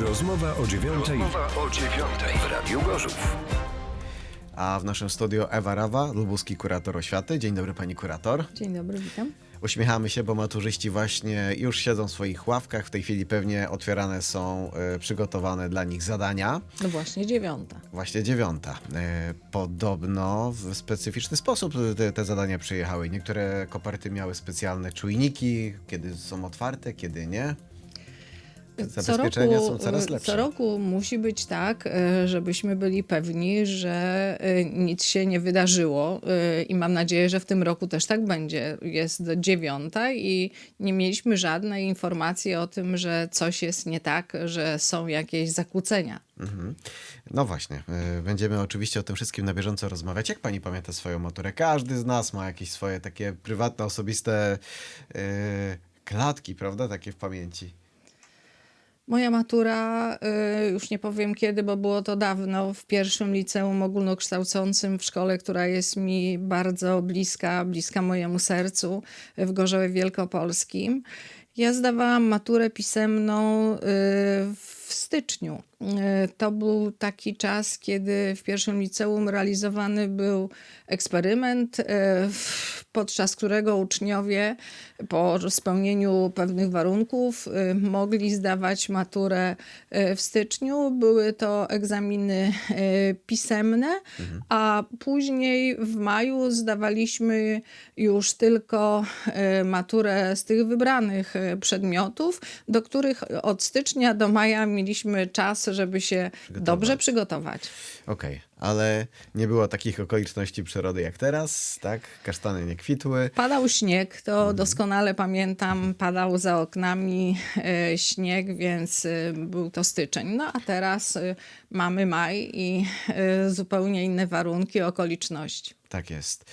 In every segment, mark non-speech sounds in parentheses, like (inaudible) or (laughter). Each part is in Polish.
Rozmowa o dziewiątej Rozmowa o dziewiątej w Radiu Gorzów. A w naszym studiu Ewa Rawa, lubuski kurator oświaty. Dzień dobry pani kurator. Dzień dobry, witam. Uśmiechamy się, bo maturzyści właśnie już siedzą w swoich ławkach. W tej chwili pewnie otwierane są e, przygotowane dla nich zadania. No właśnie dziewiąta. Właśnie dziewiąta. E, podobno w specyficzny sposób te, te zadania przyjechały. Niektóre koperty miały specjalne czujniki, kiedy są otwarte, kiedy nie. Zabezpieczenia są coraz lepsze. Co roku musi być tak, e, żebyśmy byli pewni, że e, nic się nie wydarzyło e, i mam nadzieję, że w tym roku też tak będzie. Jest dziewiąta i nie mieliśmy żadnej informacji o tym, że coś jest nie tak, że są jakieś zakłócenia. Mhm. No właśnie, będziemy oczywiście o tym wszystkim na bieżąco rozmawiać. Jak pani pamięta swoją maturę? Każdy z nas ma jakieś swoje takie prywatne, osobiste y, klatki, prawda? Takie w pamięci. Moja matura, y, już nie powiem kiedy, bo było to dawno, w pierwszym liceum ogólnokształcącym w szkole, która jest mi bardzo bliska, bliska mojemu sercu, w Gorzowie Wielkopolskim. Ja zdawałam maturę pisemną y, w styczniu. Y, To był taki czas, kiedy w pierwszym liceum realizowany był eksperyment, w- podczas którego uczniowie po spełnieniu pewnych warunków y, mogli zdawać maturę w styczniu. Były to egzaminy pisemne, a później w maju zdawaliśmy już tylko maturę z tych wybranych przedmiotów, do których od stycznia do maja mieliśmy czas, żeby się dobrze przygotować. Okej, ale nie było takich okoliczności przyrody jak teraz, tak? Kasztany nie kwitły. Padał śnieg, to doskonale pamiętam, padał za oknami e, śnieg, więc e, był to styczeń. No a teraz e, mamy maj i zupełnie inne warunki, okoliczności. Tak jest.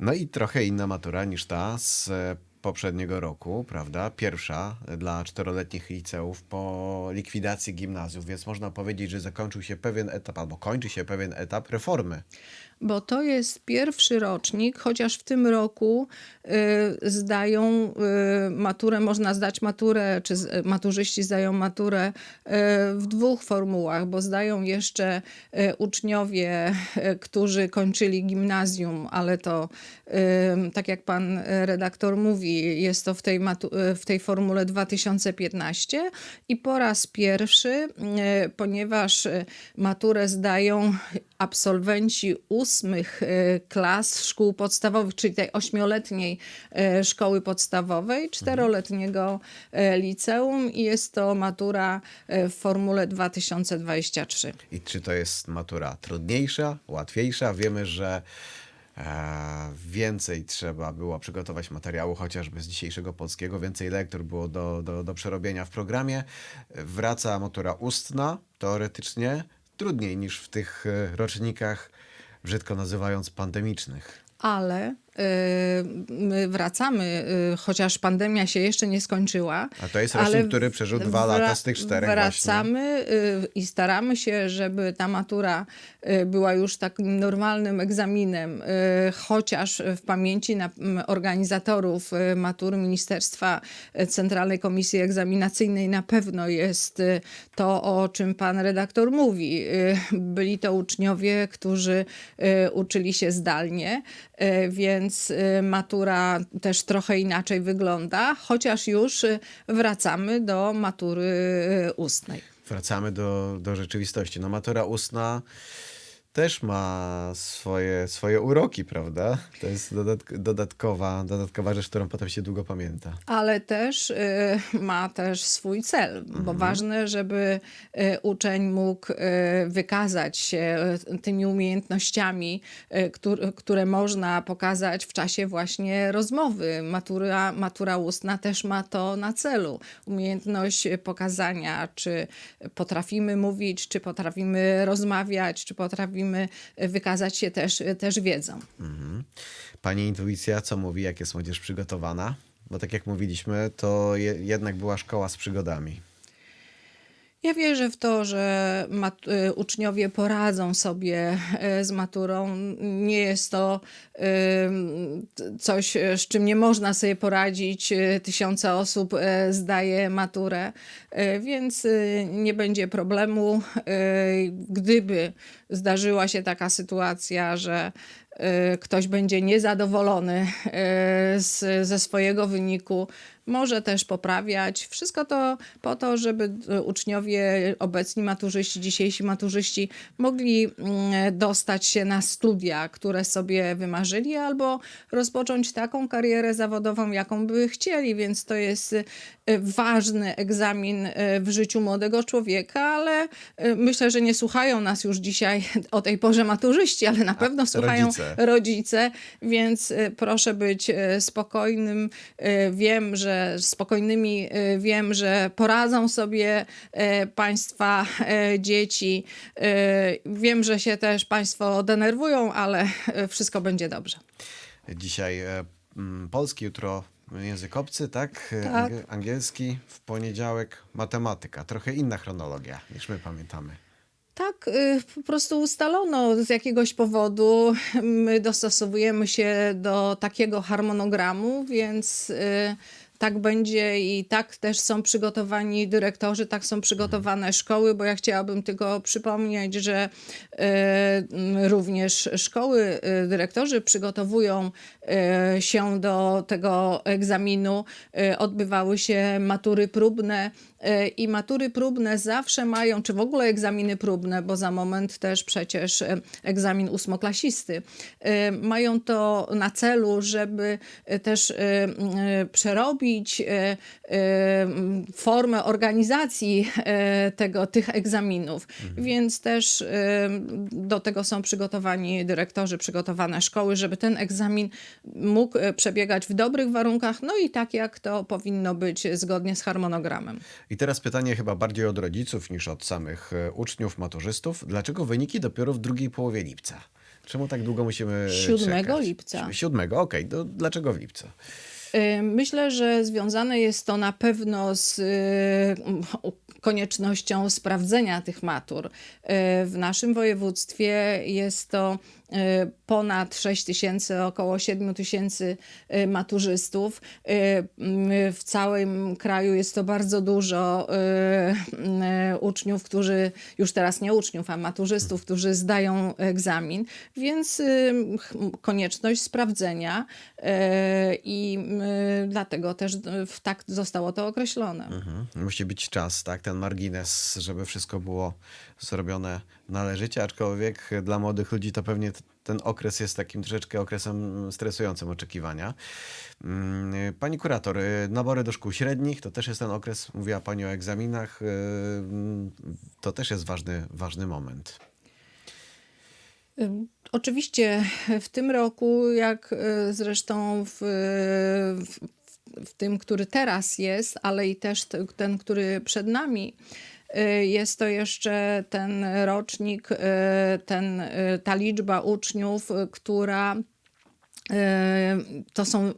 No i trochę inna matura niż ta z poprzedniego roku, prawda? Pierwsza dla czteroletnich liceów po likwidacji gimnazjów, więc można powiedzieć, że zakończył się pewien etap, albo kończy się pewien etap reformy. Bo to jest pierwszy rocznik, chociaż w tym roku y, zdają y, maturę, można zdać maturę, czy maturzyści zdają maturę y, w dwóch formułach, bo zdają jeszcze uczniowie, którzy kończyli gimnazjum, ale to tak jak pan redaktor mówi, jest to w tej, w tej formule 2015 i po raz pierwszy, ponieważ maturę zdają absolwenci ósmych e, klas szkół podstawowych, czyli tej ośmioletniej e, szkoły podstawowej, czteroletniego e, liceum i jest to matura w formule 2023. I czy to jest matura trudniejsza, łatwiejsza? Wiemy, że e, więcej trzeba było przygotować materiału, chociażby z dzisiejszego polskiego, więcej lektur było do, do, do przerobienia w programie. Wraca matura ustna, teoretycznie trudniej niż w tych e, rocznikach, brzydko nazywając pandemicznych. Ale my wracamy, e, chociaż pandemia się jeszcze nie skończyła. A to jest rocznik, który przeżył dwa lata z tych czterech Wracamy y, i staramy się, żeby ta matura y, była już takim normalnym egzaminem, y, chociaż w pamięci organizatorów y, matury Ministerstwa y, Centralnej Komisji Egzaminacyjnej na pewno jest y, to, o czym pan redaktor mówi. Y, Byli to uczniowie, którzy y, uczyli się zdalnie, y, więc y, matura też trochę inaczej wygląda, chociaż już y, wracamy do matury y, ustnej. Wracamy do, do rzeczywistości. No matura ustna też ma swoje, swoje uroki, prawda? To jest dodatk- dodatkowa, dodatkowa rzecz, którą potem się długo pamięta. ale też y, ma też swój cel, bo ważne, żeby y, uczeń mógł y, wykazać się y, tymi umiejętnościami, y, któr, które można pokazać w czasie właśnie rozmowy. Matura, matura ustna też ma to na celu. Umiejętność pokazania, czy potrafimy mówić, czy potrafimy rozmawiać, czy potrafimy wykazać się też, też wiedzą. Mhm. Pani intuicja, co mówi, jak jest młodzież przygotowana? Bo tak jak mówiliśmy, to je, jednak była szkoła z przygodami. Ja wierzę w to, że y, uczniowie poradzą sobie e, z maturą. Nie jest to coś, z czym nie można sobie poradzić. E, Tysiące osób zdaje maturę, więc nie będzie problemu. Gdyby zdarzyła się taka sytuacja, że ktoś będzie niezadowolony e, z, ze swojego wyniku, może też poprawiać. Wszystko to po to, żeby e, uczniowie, obecni maturzyści, dzisiejsi maturzyści mogli mm, dostać się na studia, które sobie wymarzyli, albo rozpocząć taką karierę zawodową, jaką by chcieli, więc to jest ważny egzamin w życiu młodego człowieka, ale myślę, że nie słuchają nas już dzisiaj (laughs) o tej porze maturzyści, ale na pewno słuchają rodzice. Rodzice, więc y, proszę być y, spokojnym. Y, Wiem, że spokojnymi wiem, że poradzą sobie państwa dzieci. Wiem, że się też państwo denerwują, ale wszystko będzie dobrze. Dzisiaj e, polski, jutro język obcy, tak? E, Tak. Angie- Angielski, w poniedziałek matematyka. Trochę inna chronologia niż my pamiętamy. Tak, y, po prostu ustalono z jakiegoś powodu. My dostosowujemy się do takiego harmonogramu, więc y, tak będzie i tak też są przygotowani dyrektorzy, tak są przygotowane szkoły, bo ja chciałabym tylko przypomnieć, że y, również szkoły, y, dyrektorzy przygotowują y, się do tego egzaminu. Odbywały się matury próbne i matury próbne zawsze mają, czy w ogóle egzaminy próbne, bo za moment też przecież egzamin ósmoklasisty, mają to na celu, żeby też przerobić y, y, formę organizacji y, tego, tych egzaminów. Więc też do tego są przygotowani dyrektorzy, przygotowane szkoły, żeby ten egzamin mógł przebiegać w dobrych warunkach, no i tak jak to powinno być zgodnie z harmonogramem. I teraz pytanie chyba bardziej od rodziców niż od samych uczniów, maturzystów. Dlaczego wyniki dopiero w drugiej połowie lipca? Czemu tak dłgo musimy 7 czekać? lipca. Siódmego, okej. To dlaczego w lipcu? Myślę, że związane jest to na pewno z y, koniecznością sprawdzenia tych matur. Y, W naszym województwie jest to y, ponad 6 tysięcy, około 7 tysięcy y, maturzystów. W całym kraju jest to bardzo dużo uczniów, którzy, już teraz nie uczniów, a maturzystów, którzy zdają egzamin, więc konieczność sprawdzenia i dlatego też w- tak zostało to określone. Mhm. Musi być czas, tak? Ten margines, żeby wszystko było zrobione należycie, aczkolwiek dla młodych ludzi to pewnie ten okres jest takim troszeczkę okresem stresującym oczekiwania. Mm, Pani kurator, y, nabory do szkół średnich, to też jest ten okres, mówiła Pani o egzaminach, y, to też jest ważny, ważny moment. Oczywiście w tym roku, jak y, zresztą w, w, w tym, który teraz jest, ale i też te- ten, który przed nami, y, jest to jeszcze ten rocznik, y, ten, y, ta liczba uczniów, która To są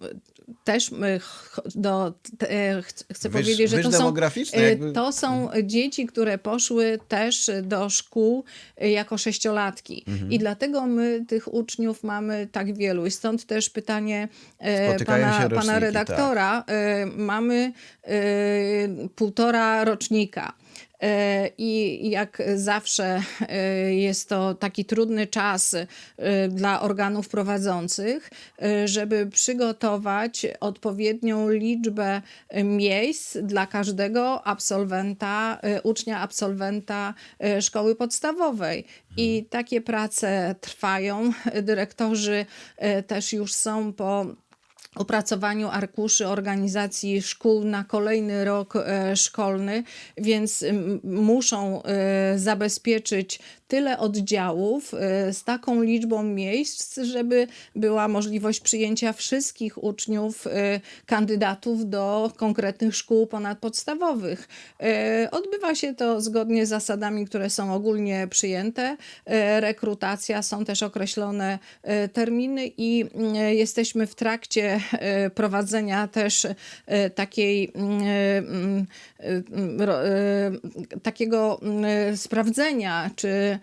też ch- do, te, ch- chcę Wyż- powiedzieć, że to są, e, jakby. to są dzieci, które poszły też do szkół jako sześciolatki. Mhm. I dlatego my tych uczniów mamy tak wielu. I stąd też pytanie Spotykają pana, pana redaktora. E, Mamy półtora rocznika. E, I jak zawsze e, jest to taki trudny czas e, dla organów prowadzących, żeby przygotować odpowiednią liczbę miejsc dla każdego absolwenta, ucznia absolwenta szkoły podstawowej. I takie prace trwają. Dyrektorzy też już są po opracowaniu arkuszy organizacji szkół na kolejny rok e, szkolny, więc muszą e, zabezpieczyć tyle oddziałów e, z taką liczbą miejsc, żeby była możliwość przyjęcia wszystkich uczniów, kandydatów do konkretnych szkół ponadpodstawowych. Odbywa się to zgodnie z zasadami, które są ogólnie przyjęte. Rekrutacja, są też określone terminy i jesteśmy w trakcie prowadzenia też e, takiej e, takiego sprawdzenia, czy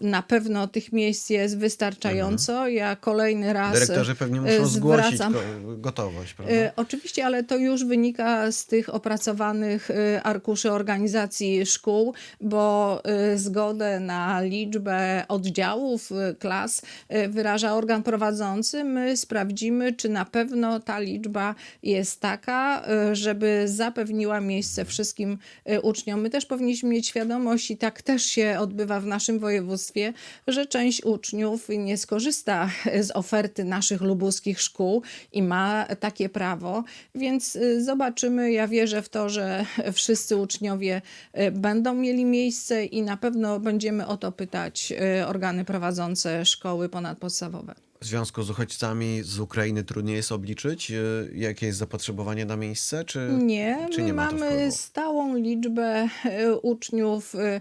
na pewno tych miejsc jest wystarczająco. Ja kolejny raz Dyrektorzy pewnie muszą zgłosić zwracam- go, gotowość, prawda? Oczywiście, ale to już wynika z tych opracowanych arkuszy organizacji szkół, bo zgodę na liczbę oddziałów, klas wyraża organ prowadzący. My sprawdzimy, czy na pewno ta liczba jest taka, e, żeby zapewniła miejsce wszystkim e, uczniom. My też powinniśmy mieć świadomość, i tak też się odbywa w naszym województwie, że część uczniów nie skorzysta z oferty naszych lubuskich szkół i ma takie prawo, więc y, zobaczymy. Ja wierzę w to, że wszyscy uczniowie y, będą mieli miejsce i na pewno będziemy o to pytać y, organy prowadzące szkoły ponadpodstawowe. W związku z uchodźcami z Ukrainy trudniej jest obliczyć, y, jakie jest zapotrzebowanie na miejsce, czy Nie, czy my nie mamy stałą liczbę e, uczniów e,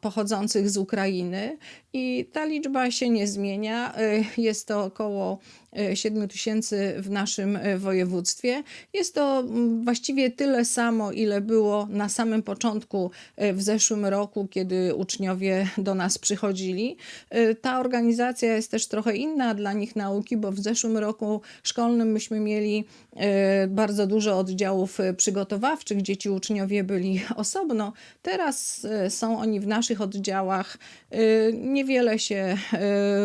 pochodzących z Ukrainy i ta liczba się nie zmienia. Jest to około 7 tysięcy w naszym e, województwie. Jest to mm, właściwie tyle samo, ile było na samym początku e, w zeszłym roku, kiedy uczniowie do nas przychodzili. E, Ta organizacja jest też trochę inna dla nich nauki, bo w zeszłym roku szkolnym myśmy mieli bardzo dużo oddziałów e, przygotowawczych, gdzie ci uczniowie byli (laughs) osobno. Teraz e, są oni w naszych oddziałach. Niewiele się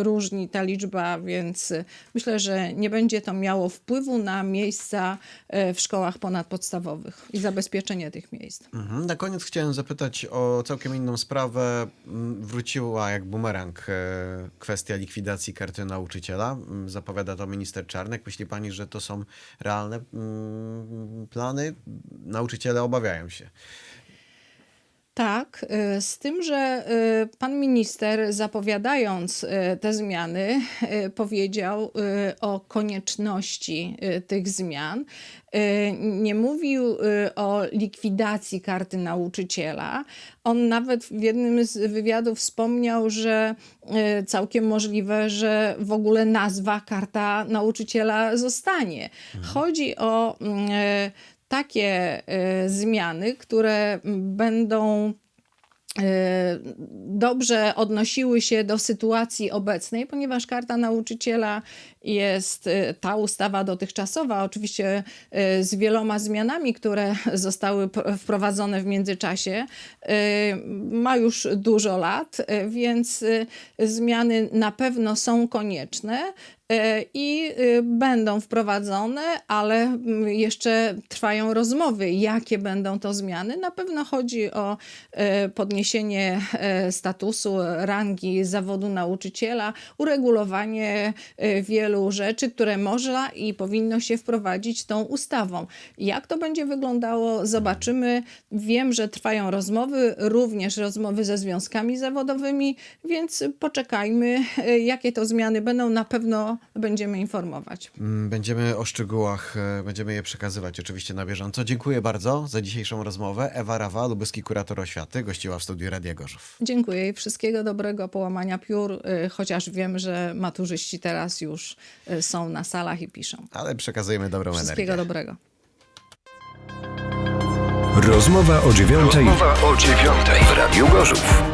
różni ta liczba, więc myślę, że nie będzie to miało wpływu na miejsca w szkołach ponadpodstawowych i zabezpieczenie tych miejsc. Mhm. Na koniec chciałem zapytać o całkiem inną sprawę. Mm, Wróciła jak bumerang kwestia likwidacji karty nauczyciela. Mm, Zapowiada to minister Czarnek. Myśli pani, że to są realne mm, plany? Nauczyciele obawiają się. Tak, y, z tym, że y, pan minister zapowiadając y, te zmiany, powiedział o konieczności tych zmian. Nie mówił o likwidacji karty nauczyciela. On nawet w jednym z wywiadów wspomniał, że całkiem możliwe, że w ogóle nazwa karta nauczyciela zostanie. Chodzi o mm, takie y, zmiany, które będą y, dobrze odnosiły się do sytuacji obecnej, ponieważ karta nauczyciela jest y, ta ustawa dotychczasowa, oczywiście z wieloma zmianami, które (laughs) zostały pr- wprowadzone w międzyczasie, ma już dużo lat, więc zmiany na pewno są konieczne i y, będą wprowadzone, ale mm, jeszcze trwają rozmowy, jakie będą to zmiany. Na pewno chodzi o e, podniesienie e, statusu, rangi zawodu nauczyciela, uregulowanie e, wielu rzeczy, które można i powinno się wprowadzić tą ustawą. Jak to będzie wyglądało, zobaczymy. Wiem, że trwają rozmowy, również rozmowy ze związkami zawodowymi, więc poczekajmy, e, jakie to zmiany będą. Na pewno będziemy informować. Mm, Będziemy o szczegółach, e, będziemy je przekazywać oczywiście na bieżąco. Dziękuję bardzo za dzisiejszą rozmowę. Ewa Rawa, lubuski kurator oświaty, gościła w studiu Radia Gorzów. Dziękuję i wszystkiego dobrego, połamania piór, y, chociaż wiem, że maturzyści teraz już y, są na salach i piszą. Ale przekazujemy dobrą Wszystkiego energię. dobrego. Rozmowa o dziewiątej w Radiu Gorzów.